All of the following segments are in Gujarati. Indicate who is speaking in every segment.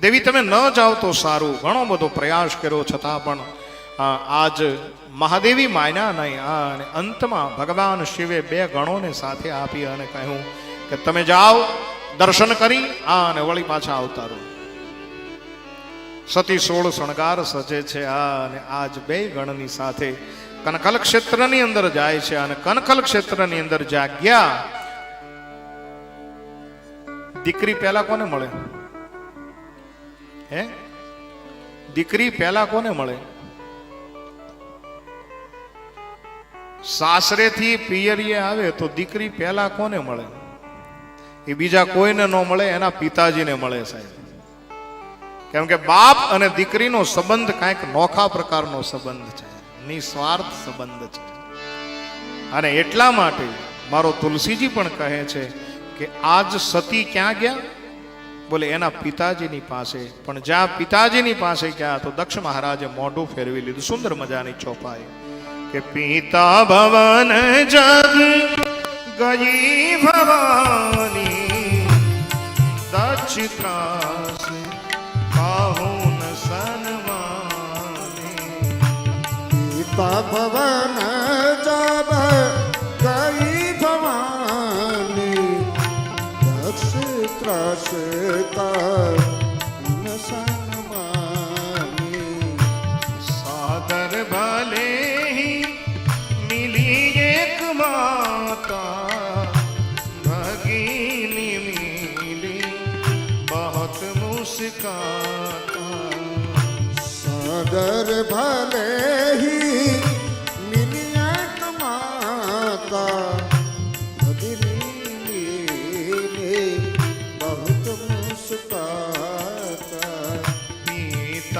Speaker 1: દેવી, તમે ન જાઓ તો સારું. ઘણો બધો પ્રયાસ કર્યો છતાં પણ આજ મહાદેવી માન્યા નહીં. આ, અને અંતમાં ભગવાન શિવે બે ગણોને સાથે આપી અને કહ્યું કે તમે જાઓ, દર્શન કરી, આ, અને વળી પાછા આવતા રહો. સતી સોળ શણગાર સજે છે, આ, અને આજ બે ગણની સાથે કનકલ ક્ષેત્રની અંદર જાય છે, અને કનકલ ક્ષેત્રની અંદર જાગ્યા. દીકરી પહેલા કોને મળે? હે? દીકરી પહેલા કોને મળે? સાસરેથી પિયરીએ આવે તો દીકરી પહેલા કોને મળે? એ બીજા કોઈને ન મળે, એના પિતાજીને મળે સાહેબ. કેમ કે બાપ અને દીકરીનો સંબંધ કાંઈક નોખા પ્રકારનો સંબંધ છે, નિસ્વાર્થ સંબંધ છે. અને એટલા માટે મારો તુલસીજી પણ કહે છે કે આજ સતી ક્યાં ગયા? બોલે, એના પિતાજીની પાસે. પણ જ્યાં પિતાજીની પાસે ગયા તો દક્ષ મહારાજે મોઢું ફેરવી લીધું. સુંદર મજાની ચોપાઈ કે, પિતા ભવન જગ ગઈ ભવાની, દક્ષ ત્રાસ કાહુન સન્માને.
Speaker 2: પિતા ભવન ત્રસતા સન્માની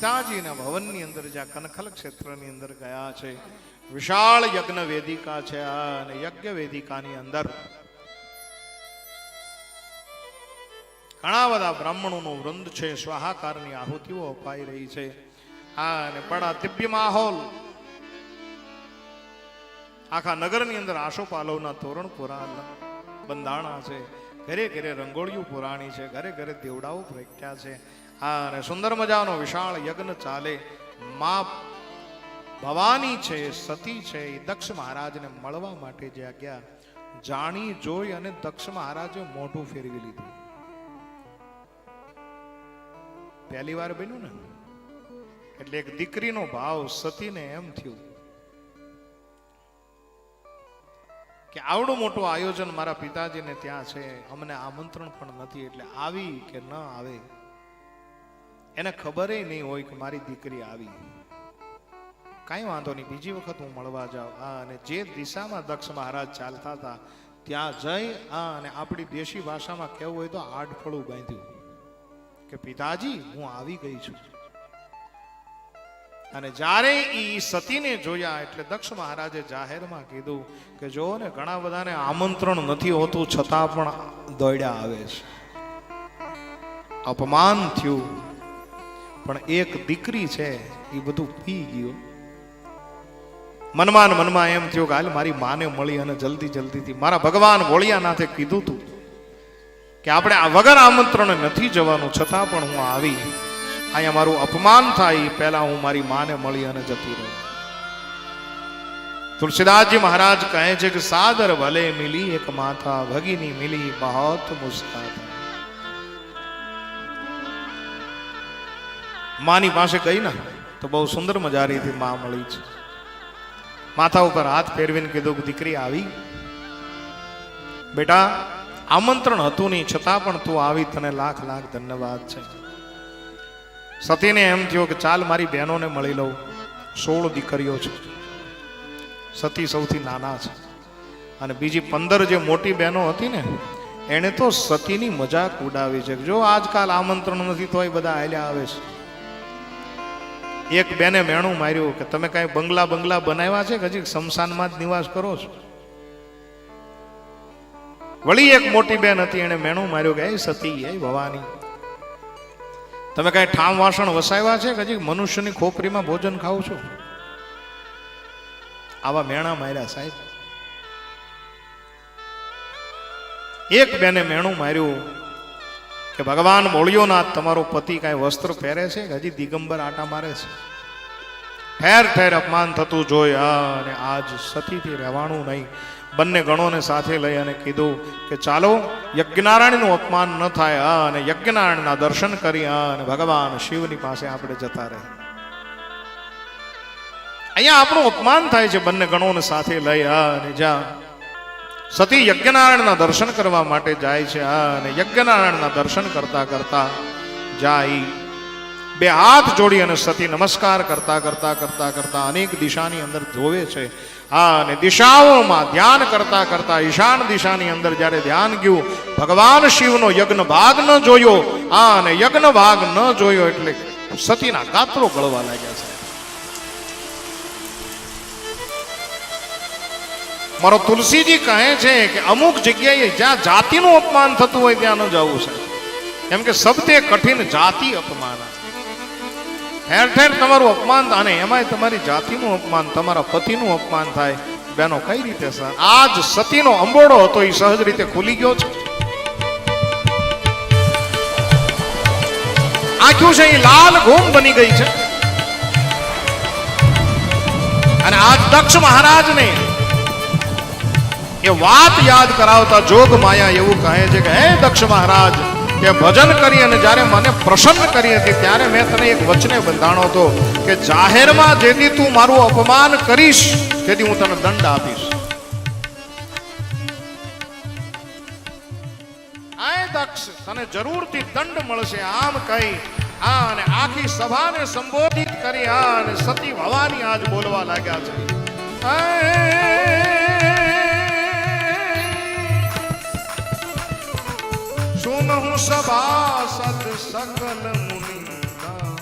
Speaker 1: પિતાજીના ભવનની અંદર જ્યાં કનખલ ક્ષેત્રની અંદર ગયા છે. વિશાળ યજ્ઞ વેદિકા છે અને યજ્ઞ વેદિકાની અંદર ઘણા બધા બ્રાહ્મણોનું વૃંદ છે, સ્વાહાકારની આહુતિઓ અપાઈ રહી છે. આ અને બડા દિવ્ય માહોલ આખા નગરની અંદર આશોપાલવના તોરણપુરા બંધાણા છે. ઘરે ઘરે રંગોળીઓ પુરાણી છે, ઘરે ઘરે દેવડાઓ પ્રખ્યા છે. આ અને સુંદર મજાનો વિશાળ યજ્ઞ ચાલે. મા ભવાની છે, સતી છે, એ દક્ષ મહારાજને મળવા માટે જે ગયા જાણી, જોઈ અને દક્ષ મહારાજે મોઢું ફેરવી લીધું. પહેલી વાર બન્યું ને? એટલે એક દીકરીનો ભાવ સતીને એમ થયું. કે આવડું મોટું આયોજન મારા પિતાજીને ત્યાં છે, અમને આમંત્રણ પણ નથી, એટલે આવી કે ન આવે, એને ખબર નહીં હોય કે મારી દીકરી આવી. કાંઈ વાંધો નહીં, બીજી વખત હું મળવા જાઉં. આ અને જે દિશામાં દક્ષ મહારાજ ચાલતા હતા, ત્યાં જઈ આ અને આપણી દેશી ભાષામાં કહેવું હોય તો આડફળું બાંધ્યું. કે પિતાજી, હું આવી ગઈ છું. અને જ્યારે ઈ સતીને જોયા એટલે દક્ષ મહારાજે જાહેરમાં કીધું કે જો ને ઘણા બધાને આમંત્રણ નથી હોતું, છતાં પણ દોડ્યા આવે છે. અપમાન થયું. પણ એક દીકરી છે, એ બધું પી ગયું. મનમાં મનમાં એમ થયું કે હાલ મારી માને મળી અને જલ્દી જલ્દીથી મારા ભગવાન ભોળિયાનાથે કીધું તું કે આપણે આ વગર આમંત્રણ નથી જવાનું, છતાં પણ હું આવી. અહીંયા મારું અપમાન થાય પહેલા હું મારી માને મળી અને જતી રહું. તુલસીદાસજી મહારાજ કહે છે કે સાદર ભલે મિલી એક માથા, ભગીની મિલી બહોત મુસ્કા માની પાસે ગઈ ને, તો બહુ સુંદર મજારીથી માં મળી છે. માથા ઉપર હાથ ફેરવીને કીધું કે દીકરી આવી. બેટા, આમંત્રણ હતું નહીં, છતાં પણ તું આવી, તને લાખ લાખ ધન્યવાદ છે. સતીને એમ થયો કે ચાલ મારી બહેનોને મળી લઉં. સોળ દીકરીઓ છે. સતી સૌથી નાના છે. અને બીજી પંદર જે મોટી બહેનો હતી ને એણે તો સતીની મજાક ઉડાવી છે જો આજકાલ આમંત્રણ નથી તો એ બધા હાલ્યા આવે છે. એક બેને મેણું માર્યું કે તમે કાંઈ બંગલા બંગલા બનાવ્યા છે કે હજી શમશાનમાં જ નિવાસ કરો છો? વળી એક મોટી બેન હતી, એને મેણું માર્યું કે, એ સતી, એ ભવાની. તમે કાંઈ ઠામ વાસણ વસાવ્યા છે કે હજી મનુષ્યની ખોપરીમાં ભોજન ખાવ છો? આવા મેણા માર્યા સાહેબ. એક બેને મેણું માર્યું કે, ભગવાન મોળિયોનાથ તમારો પતિ કાંઈ વસ્ત્ર પહેરે છે કે હજી દિગંબર આટા મારે છે? ઠેર ઠેર અપમાન થતું જોઈ અને આજ સતીથી રહેવાનું નહીં. બંને ગણોને સાથે લઈ અને કીધું કે ચાલો, યજ્ઞનારાયણનું અપમાન ન થાય અને યજ્ઞનારાયણના દર્શન કરી અને ભગવાન શિવની પાસે આપણે જતા રહે. અહીંયા આપણું અપમાન થાય છે બંને ગણોને સાથે લઈ અને જ્યાં સતી યજ્ઞનારાયણના દર્શન કરવા માટે જાય છે અને યજ્ઞનારાયણના દર્શન કરતા કરતા જાય બે હાથ જોડી અને સતી નમસ્કાર કરતા કરતા કરતા કરતા અનેક દિશાની અંદર જોવે છે. આ અને દિશાઓમાં ધ્યાન કરતા કરતા ઈશાન દિશાની અંદર જ્યારે ધ્યાન ગયું, ભગવાન શિવનો યજ્ઞ ભાગ ન જોયો. આ અને યજ્ઞ ભાગ ન જોયો એટલે સતીના ગાત્રો ગળવા લાગ્યા છે. મારો તુલસીજી કહે છે કે અમુક જગ્યાએ જ્યાં જાતિનું અપમાન થતું હોય ત્યાં ન જવું છે. કેમ કે સબતે કઠિન જાતિ અપમાન. ઠેર ઠેર તમારું અપમાન અને એમાંય તમારી જાતિનું અપમાન, તમારા પતિનું અપમાન થાય. બેનો, કઈ રીતે સર? આજ સતીનો અંબોડો હતો એ સહજ રીતે ખુલી ગયો છે. આખ્યું છે એ લાલ ઘૂમ બની ગઈ છે. અને આજ દક્ષ મહારાજને એ વાત યાદ કરાવતા જોગ માયા એવું કહે છે કે, હે દક્ષ મહારાજ કે ભજન કરી અને જ્યારે મને પ્રસન્ન કરી હતી, ત્યારે મેં તને એક વચને બંધાણો હતો કે જાહેરમાં જેથી તું મારું અપમાન કરીશ, તેથી હું તને દંડ આપીશ. આય દક્ષ, તને જરૂરથી દંડ મળશે, આમ કહી, આ અને આખી સભાને સંબોધિત કરી, આ અને સતી ભવાની આજ બોલવા લાગ્યા છે. સુનહું સભાસદ સકલ મુનિંદા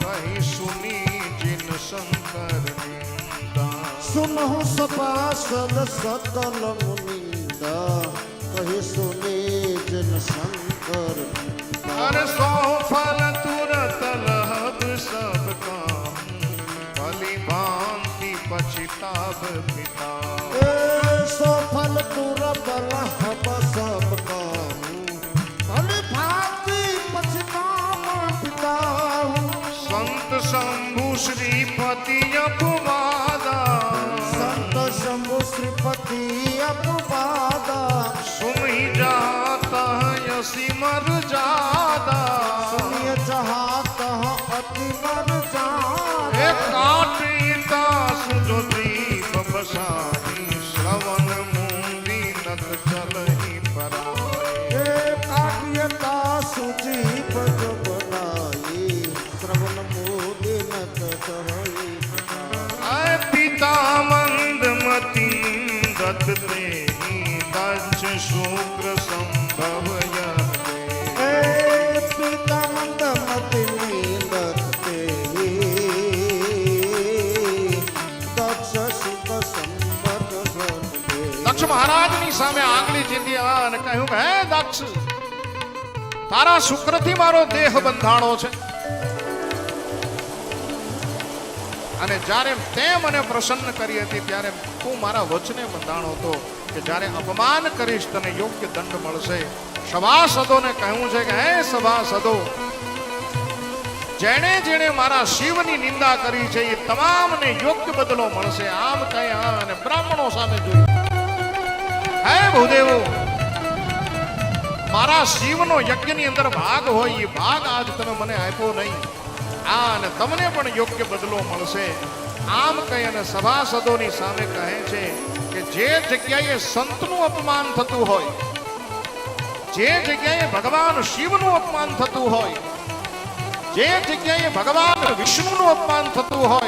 Speaker 1: કહી સુની જિન શંકર
Speaker 2: સુનહુ સપાસદ સકલ મુનિંદા કહે સુને જન શંકર
Speaker 1: અરે સો ફલ તુરત લહબ સબ કામ ભલી ભાંતિ પછિતાબ પિતા
Speaker 2: સો ફલ તુર
Speaker 1: દક્ષ મહારાજની સામે આંગળી ચીંધી અને કહ્યું, હે દક્ષ, તારા શુક્રથી મારો દેહ બંધાણો છે. અને જ્યારે તે મને પ્રસન્ન કરી હતી, ત્યારે તું મારા વચને બંધાણો હતો કે જ્યારે અપમાન કરીશ, તને યોગ્ય દંડ મળશે. સભાસદોને કહ્યું છે કે, હે સભાસદો, જેણે જેણે મારા શિવની નિંદા કરી છે, એ તમામને યોગ્ય બદલો મળશે. આમ કહે અને બ્રાહ્મણો સામે જોયું. હે ભૂદેવો, મારા શિવનો યજ્ઞની અંદર ભાગ હોય, એ ભાગ આજ તમે મને આપ્યો નહીં. આ અને તમને પણ યોગ્ય બદલો મળશે. આમ કહી અને સભાસદોની સામે કહે છે કે જે જગ્યાએ સંતનું અપમાન થતું હોય, જે જગ્યાએ ભગવાન શિવનું અપમાન થતું હોય, જે જગ્યાએ ભગવાન વિષ્ણુનું અપમાન થતું હોય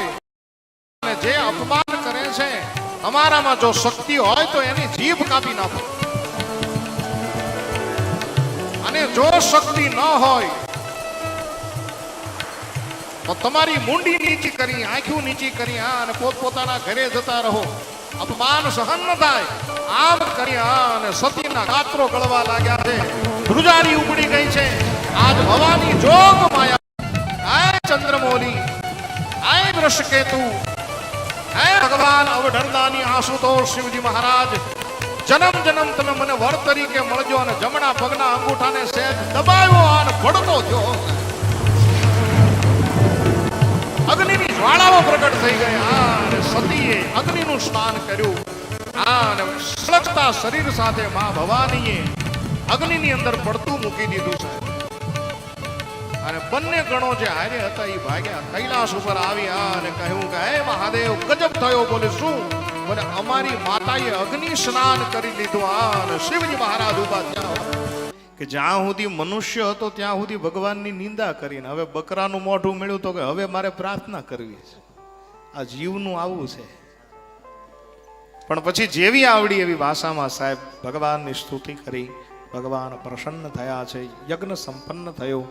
Speaker 1: અમારામાં જો શક્તિ હોય તો એની જીભ કાપી નાખો. અને જો શક્તિ ન હોય, તો તમારી મુંડી નીચી કરી આંખ્યું નીચી કરી, હા, અને પોતપોતાના ઘરે જતા રહો. અપમાન સહન ન થાય. આમ કરી હા અને સતીના ગાત્રો ગળવા લાગ્યા છે. ધ્રુજારી ઉપડી ગઈ છે. આજ ભવાની જોગ માયા. આય ચંદ્રમોલી. આય વૃષકેતુ. ભગવાન અવઢરદાની આશુતોષ શિવજી મહારાજ. જન્મ જન્મ તમે મને વર તરીકે મળજો અને જમણા પગના અંગૂઠાને સહેજ દબાવ્યો અને ભડકો થયો. અગ્નિની જ્વાળાઓ પ્રગટ થઈ ગઈ આ અને સતીએ અગ્નિનું સ્નાન કર્યું. આ અને સળગતા શરીર સાથે મા ભવાનીએ અગ્નિની અંદર પડતું મૂકી દીધું સાહેબ અને બંને ગણો જે હારે હતા એ ભાગ્યા. કૈલાસ ઉપર આવ્યા અને કહ્યું કે, હે મહાદેવ, ગજબ થયો બોલે શું? બોલે અમારી માતાએ અગ્નિ સ્નાન કરી લીધું અને શિવજી મહારાજ ઊભા થયા કે જ્યાં સુધી મનુષ્ય હતો, ત્યાં સુધી ભગવાનની નિંદા કરીને. હવે બકરાનું મોઢું મળ્યું તો કે હવે મારે પ્રાર્થના કરવી છે. આ જીવનું આવું છે. પણ પછી જેવી આવડી એવી ભાષામાં સાહેબ ભગવાનની સ્તુતિ કરી. ભગવાન પ્રસન્ન થયા છે, યજ્ઞ સંપન્ન થયો.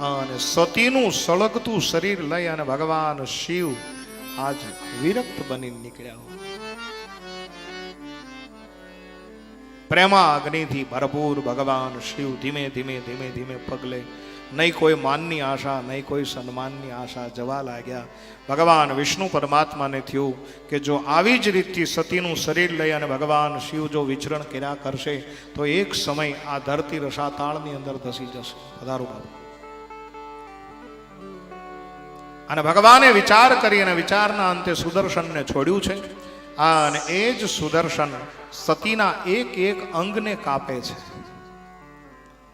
Speaker 1: અને સતીનું સળગતું શરીર લઈ અને ભગવાન શિવ આજ વિરક્ત બની નીકળ્યા. પ્રેમા અગ્નિથી ભરપૂર ભગવાન શિવ ધીમે ધીમે ધીમે ધીમે પગલે નહીં કોઈ માનની આશા, નહીં કોઈ સન્માનની આશા, જવા લાગ્યા. ભગવાન વિષ્ણુ પરમાત્માને થયું કે જો આવી જ રીતથી સતીનું શરીર લઈ અને ભગવાન શિવ જો વિચરણ કર્યા કરશે, તો એક સમય આ ધરતી રસાતાળની અંદર ધસી જશે. પધારો બાબુ અને ભગવાને વિચાર કરી અને વિચારના અંતે સુદર્શનને છોડ્યું છે. અને એ જ સુદર્શન સતીના એક એક અંગને કાપે છે.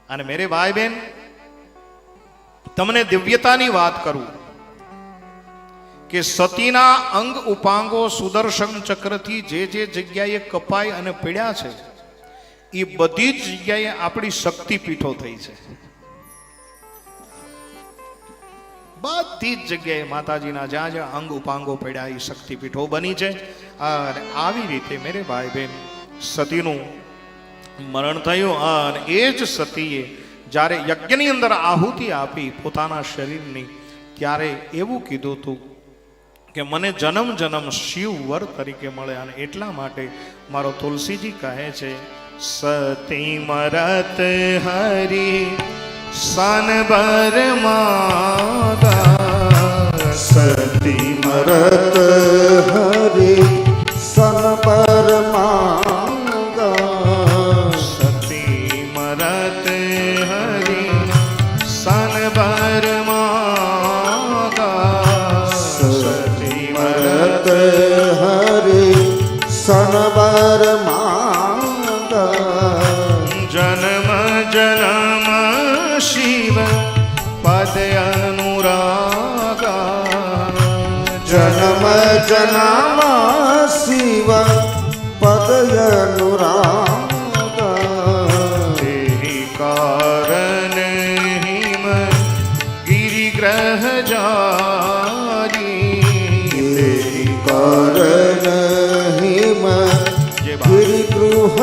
Speaker 1: અને મેરે ભાઈ બહેન તમને દિવ્યતાની વાત કરું કે સતીના અંગ ઉપાંગો સુદર્શન ચક્રથી જે જે જગ્યાએ કપાઈ અને પીડ્યા છે, એ બધી જ જગ્યાએ આપણી શક્તિ પીઠો થઈ છે. બધી જ જગ્યાએ માતાજીના જ્યાં જ્યાં અંગ ઉપાંગો પડ્યા, એ શક્તિપીઠો બની છે. અને આવી રીતે મેરે ભાઈ બહેન, સતીનું મરણ થયું અને એ જ સતીએ જ્યારે યજ્ઞની અંદર આહુતિ આપી પોતાના શરીરની, ત્યારે એવું કીધું હતું કે મને જન્મ જન્મ શિવ વર તરીકે મળે અને એટલા માટે મારો તુલસીજી કહે છે, સતી મરત હરી, સન બર માતા
Speaker 2: સતી મરત
Speaker 1: જન્મ જન્મ શિવ
Speaker 2: પદયનુરાગા
Speaker 1: તેહી કારણ હિમ ગિરિગ્રહ જારી.
Speaker 2: કરણ હિમ ગિરિગૃહ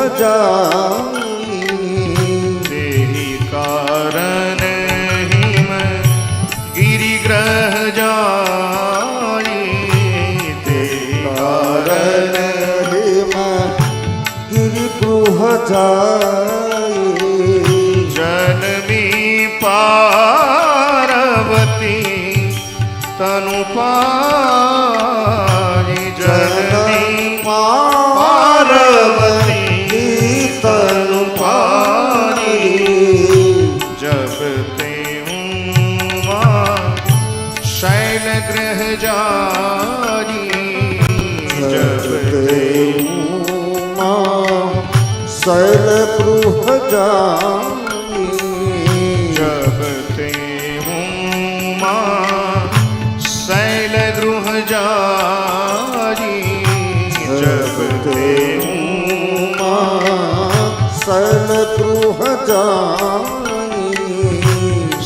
Speaker 2: જાઈ
Speaker 1: જનમી પાર્વતી તનુ પારી જનમી
Speaker 2: પાર્વતી તનુ પારી
Speaker 1: જબ તે શૈલ ગ્રહ જારી જબ
Speaker 2: શૈલ ગૃહ
Speaker 1: જબ તે હું શૈલ ગૃહ જારી જબ તે હું
Speaker 2: શૈલ ગૃહ જારી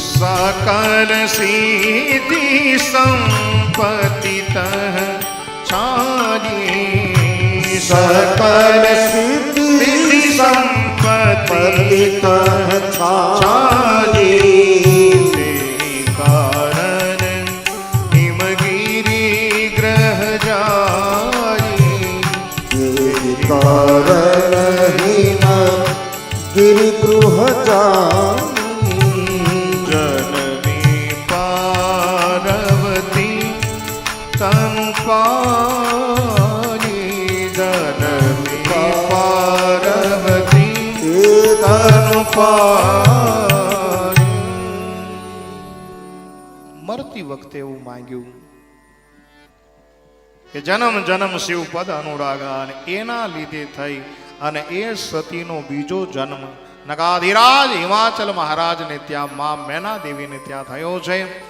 Speaker 1: સકલ સીધી સંપતિ તહ છારી
Speaker 2: સકલ સી
Speaker 1: संपत्ति
Speaker 2: चाली से
Speaker 1: कारण हिमगिरी ग्रह
Speaker 2: जारी
Speaker 1: कारण हिम गिरि गृह जारी जननी
Speaker 2: पार्वती
Speaker 1: तनु તનુ મરતી વખતે એવું માંગ્યું કે જન્મ જન્મ શિવ પદ અનુરાગા અને એના લીધે થઈ અને એ સતીનો બીજો જન્મ નગાધિરાજ હિમાચલ મહારાજને ત્યાં, મા મેના દેવીને ત્યાં થયો છે.